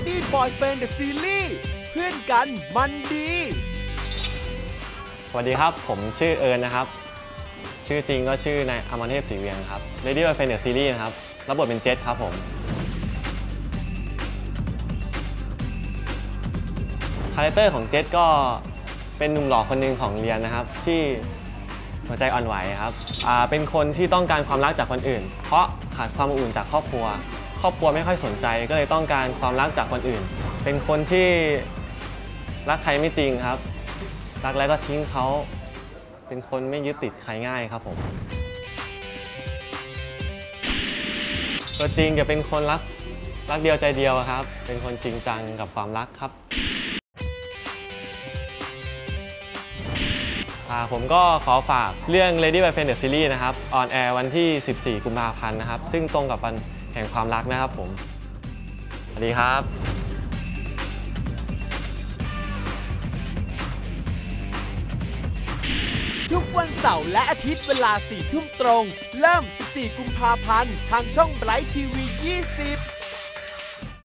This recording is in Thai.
Lady Boyfriend the Series เพื่อนกันมันดี สวัสดีครับ ผมชื่อเอิญนะครับ ชื่อจริงก็ชื่อนายอมรเทพศรีเวียงครับ Lady of f r i e n d Series นะครับ รับบทเป็นเจษครับผม คาแรคเตอร์ของเจษก็เป็นหนุ่มหล่อคนหนึ่งของเรียนนะครับ ที่หัวใจอ่อนไหวครับ เป็นคนที่ต้องการความรักจากคนอื่น เพราะขาดความอบอุ่นจากครอบครัว ครอบครัวไม่ค่อยสนใจ ก็เลยต้องการความรักจากคนอื่น เป็นคนที่รักใครไม่จริงครับ รักแล้วก็ทิ้งเขาเป็นคนไม่ยึดติดใครง่ายครับผมตัวจริงจะเป็นคนรักรักเดียวใจเดียวครับ เป็นคนจริงจังกับความรักครับ ผมก็ขอฝากเรื่อง Lady by Friend the Series นะครับออนแอร์วันที่ 14 กุมภาพันธ์นะครับ ซึ่งตรงกับวันแห่งความรักนะครับผม สวัสดีครับทุกวันเสาร์และอาทิตย์เวลา 4 ทุ่มตรง เริ่ม 14 กุมภาพันธ์ ทางช่อง Bright TV 20